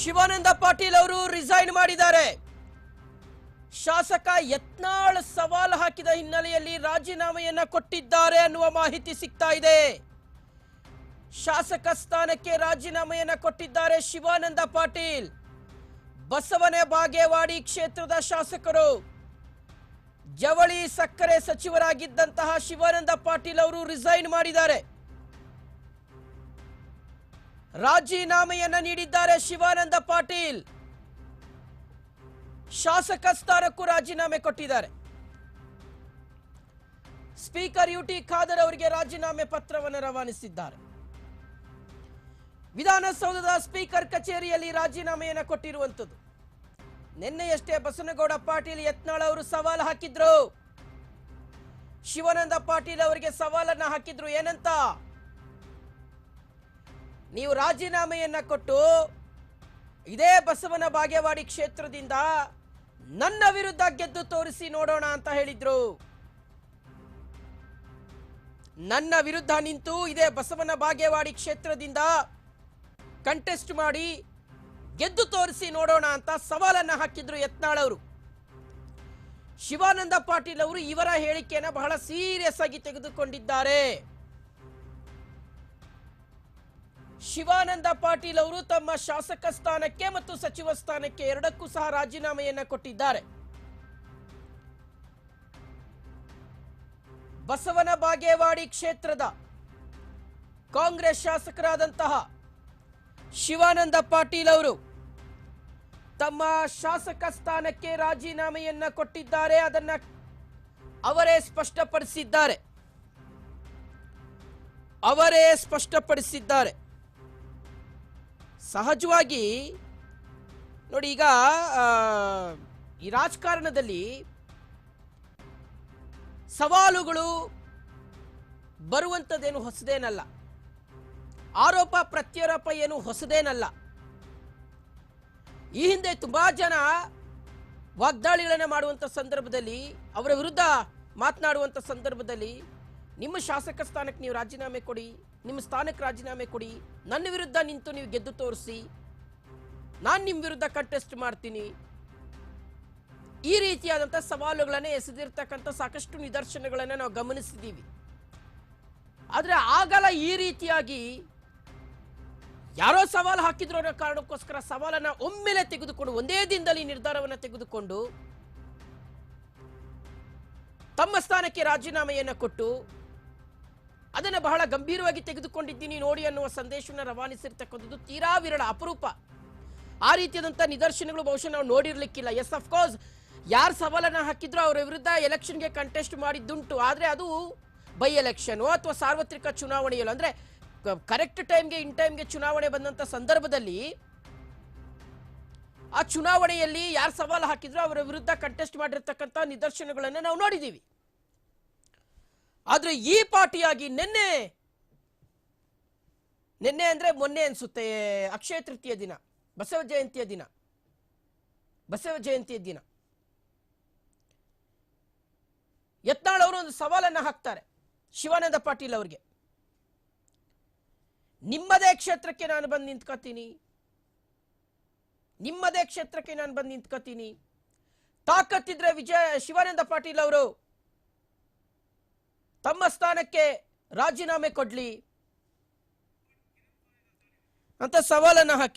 ಶಿವಾನಂದ ಪಾಟೀಲ್ ಅವರು ರಿಸೈನ್ ಮಾಡಿದ್ದಾರೆ. ಶಾಸಕ ಯತ್ನಾಳ್ ಸವಾಲು ಹಾಕಿದ ಹಿನ್ನೆಲೆಯಲ್ಲಿ ರಾಜೀನಾಮೆಯನ್ನ ಕೊಟ್ಟಿದ್ದಾರೆ ಅನ್ನುವ ಮಾಹಿತಿ ಸಿಗ್ತಾ ಇದೆ. ಶಾಸಕ ಸ್ಥಾನಕ್ಕೆ ರಾಜೀನಾಮೆಯನ್ನ ಕೊಟ್ಟಿದ್ದಾರೆ ಶಿವಾನಂದ ಪಾಟೀಲ್. ಬಸವನ ಬಾಗೇವಾಡಿ ಕ್ಷೇತ್ರದ ಶಾಸಕರು. ಜವಳಿ ಸಕ್ಕರೆ ಸಚಿವರಾಗಿದ್ದಂತಹ ಶಿವಾನಂದ ಪಾಟೀಲ್ ಅವರು ರಿಸೈನ್ ಮಾಡಿದ್ದಾರೆ. ರಾಜೀನಾಮೆಯನ್ನ ನೀಡಿದ್ದಾರೆ ಶಿವಾನಂದ ಪಾಟೀಲ್. ಶಾಸಕ ಸ್ಥಾನಕ್ಕೂ ರಾಜೀನಾಮೆ ಕೊಟ್ಟಿದ್ದಾರೆ. ಸ್ಪೀಕರ್ ಯುಟಿ ಖಾದರ್ ಅವರಿಗೆ ರಾಜೀನಾಮೆ ಪತ್ರವನ್ನು ರವಾನಿಸಿದ್ದಾರೆ. ವಿಧಾನಸೌಧದ ಸ್ಪೀಕರ್ ಕಚೇರಿಯಲ್ಲಿ ರಾಜೀನಾಮೆಯನ್ನು ಕೊಟ್ಟಿರುವಂಥದ್ದು. ನಿನ್ನೆಯಷ್ಟೇ ಬಸನಗೌಡ ಪಾಟೀಲ್ ಯತ್ನಾಳ್ ಅವರು ಸವಾಲು ಹಾಕಿದ್ರು. ಶಿವಾನಂದ ಪಾಟೀಲ್ ಅವರಿಗೆ ಸವಾಲನ್ನ ಹಾಕಿದ್ರು ಏನಂತ? ನೀವು ರಾಜೀನಾಮೆಯನ್ನ ಕೊಟ್ಟು ಇದೇ ಬಸವನ ಬಾಗೇವಾಡಿ ಕ್ಷೇತ್ರದಿಂದ ನನ್ನ ವಿರುದ್ಧ ಗೆದ್ದು ತೋರಿಸಿ ನೋಡೋಣ ಅಂತ ಹೇಳಿದ್ರು. ನನ್ನ ವಿರುದ್ಧ ನಿಂತು ಇದೇ ಬಸವನ ಬಾಗೇವಾಡಿ ಕ್ಷೇತ್ರದಿಂದ ಕಂಟೆಸ್ಟ್ ಮಾಡಿ ಗೆದ್ದು ತೋರಿಸಿ ನೋಡೋಣ ಅಂತ ಸವಾಲನ್ನ ಹಾಕಿದ್ರು ಯತ್ನಾಳ್ ಅವರು. ಶಿವಾನಂದ ಪಾಟೀಲ್ ಅವರು ಇವರ ಹೇಳಿಕೆಯನ್ನು ಬಹಳ ಸೀರಿಯಸ್ ಆಗಿ ತೆಗೆದುಕೊಂಡಿದ್ದಾರೆ. ಶಿವಾನಂದ ಪಾಟೀಲ್ ಅವರು ತಮ್ಮ ಶಾಸಕ ಸ್ಥಾನಕ್ಕೆ ಮತ್ತು ಸಚಿವ ಸ್ಥಾನಕ್ಕೆ ಎರಡಕ್ಕೂ ಸಹ ರಾಜೀನಾಮೆಯನ್ನ ಕೊಟ್ಟಿದ್ದಾರೆ. ಬಸವನ ಬಾಗೇವಾಡಿ ಕ್ಷೇತ್ರದ ಕಾಂಗ್ರೆಸ್ ಶಾಸಕರಾದಂತಹ ಶಿವಾನಂದ ಪಾಟೀಲ್ ಅವರು ತಮ್ಮ ಶಾಸಕ ಸ್ಥಾನಕ್ಕೆ ರಾಜೀನಾಮೆಯನ್ನ ಕೊಟ್ಟಿದ್ದಾರೆ. ಅದನ್ನ ಅವರೇ ಸ್ಪಷ್ಟಪಡಿಸಿದ್ದಾರೆ. ಅವರೇ ಸ್ಪಷ್ಟಪಡಿಸಿದ್ದಾರೆ. ಸಹಜವಾಗಿ ನೋಡಿ ಈಗ ಈ ರಾಜಕಾರಣದಲ್ಲಿ ಸವಾಲುಗಳು ಬರುವಂಥದ್ದೇನು ಹೊಸದೇನಲ್ಲ. ಆರೋಪ ಪ್ರತ್ಯಾರೋಪ ಏನು ಹೊಸದೇನಲ್ಲ. ಈ ಹಿಂದೆ ತುಂಬಾ ಜನ ವಾಗ್ದಾಳಿಗಳನ್ನು ಮಾಡುವಂಥ ಸಂದರ್ಭದಲ್ಲಿ, ಅವರ ವಿರುದ್ಧ ಮಾತನಾಡುವಂಥ ಸಂದರ್ಭದಲ್ಲಿ ನಿಮ್ಮ ಶಾಸಕ ಸ್ಥಾನಕ್ಕೆ ನೀವು ರಾಜೀನಾಮೆ ಕೊಡಿ. ನಿಮ್ಮ ಸ್ಥಾನಕ್ಕೆ ರಾಜೀನಾಮೆ ಕೊಡಿ. ನನ್ನ ವಿರುದ್ಧ ನಿಂತು ನೀವು ಗೆದ್ದು ತೋರಿಸಿ. ನಾನು ನಿಮ್ಮ ವಿರುದ್ಧ ಕಂಟೆಸ್ಟ್ ಮಾಡ್ತೀನಿ. ಈ ರೀತಿಯಾದಂಥ ಸವಾಲುಗಳನ್ನು ಎಸೆದಿರ್ತಕ್ಕಂಥ ಸಾಕಷ್ಟು ನಿದರ್ಶನಗಳನ್ನು ನಾವು ಗಮನಿಸಿದ್ದೀವಿ ಆದರೆ ಆಗಲ್ಲ ಈ ರೀತಿಯಾಗಿ ಯಾರೋ ಸವಾಲು ಹಾಕಿದ್ರು ಅನ್ನೋ ಕಾರಣಕ್ಕೋಸ್ಕರ ಸವಾಲನ್ನ ಒಮ್ಮೆಲೆ ತೆಗೆದುಕೊಂಡು, ಒಂದೇ ದಿನದಲ್ಲಿ ನಿರ್ಧಾರವನ್ನು ತೆಗೆದುಕೊಂಡು ತಮ್ಮ ಸ್ಥಾನಕ್ಕೆ ರಾಜೀನಾಮೆಯನ್ನು ಕೊಟ್ಟು ಅದನ್ನು ಬಹಳ ಗಂಭೀರವಾಗಿ ತೆಗೆದುಕೊಂಡಿದ್ದೀನಿ ನೋಡಿ ಅನ್ನುವ ಸಂದೇಶವನ್ನು ರವಾನಿಸಿರ್ತಕ್ಕಂಥದ್ದು ತೀರಾ ವಿರಳ, ಅಪರೂಪ. ಆ ರೀತಿಯಾದಂಥ ನಿದರ್ಶನಗಳು ಬಹುಶಃ ನಾವು ನೋಡಿರಲಿಕ್ಕಿಲ್ಲ. ಎಸ್ ಅಫ್ಕೋರ್ಸ್ ಯಾರು ಸವಾಲನ್ನು ಹಾಕಿದ್ರು ಅವರ ವಿರುದ್ಧ ಎಲೆಕ್ಷನ್ಗೆ ಕಂಟೆಸ್ಟ್ ಮಾಡಿದ್ದುಂಟು. ಆದರೆ ಅದು ಬೈ ಎಲೆಕ್ಷನು ಅಥವಾ ಸಾರ್ವತ್ರಿಕ ಚುನಾವಣೆಯಲ್ಲ, ಅಂದರೆ ಕರೆಕ್ಟ್ ಟೈಮ್ಗೆ ಇನ್ ಟೈಮ್ಗೆ ಚುನಾವಣೆ ಬಂದಂಥ ಸಂದರ್ಭದಲ್ಲಿ ಆ ಚುನಾವಣೆಯಲ್ಲಿ ಯಾರು ಸವಾಲು ಹಾಕಿದ್ರು ಅವರ ವಿರುದ್ಧ ಕಂಟೆಸ್ಟ್ ಮಾಡಿರ್ತಕ್ಕಂಥ ನಿದರ್ಶನಗಳನ್ನು ನಾವು ನೋಡಿದ್ದೀವಿ ಆದ್ರೆ ಈ ಪಾಟಿಯಾಗಿ ನಿನ್ನೆ ನಿನ್ನೆ ಅಂದ್ರೆ ಮೊನ್ನೆ ಅನ್ಸುತ್ತೆ, ಅಕ್ಷಯ ತೃತೀಯ ದಿನ, ಬಸವ ಜಯಂತಿಯ ದಿನ. ಬಸವ ಜಯಂತಿಯ ದಿನ. ಯತ್ನಾಳ್ ಅವರು ಒಂದು ಸವಾಲನ್ನ ಹಾಕ್ತಾರೆ, ಶಿವಾನಂದ ಪಾಟೀಲ್ ಅವರಿಗೆ. ನಿಮ್ಮದೇ ಕ್ಷೇತ್ರಕ್ಕೆ ನಾನು ಬಂದು ನಿಂತ್ಕೋತೀನಿ ನಿಮ್ಮದೇ ಕ್ಷೇತ್ರಕ್ಕೆ ನಾನು ಬಂದು ನಿಂತ್ಕೋತೀನಿ ತಾಕತ್ತಿದ್ರೆ ವಿಜಯ, ಶಿವಾನಂದ ಪಾಟೀಲ್ ಅವರು ತಮ್ಮ ಸ್ಥಾನಕ್ಕೆ ರಾಜೀನಾಮೆ ಕೊಡ್ಲಿ ಅಂತ ಸವಾಲನ್ನು ಹಾಕಿದ್ರು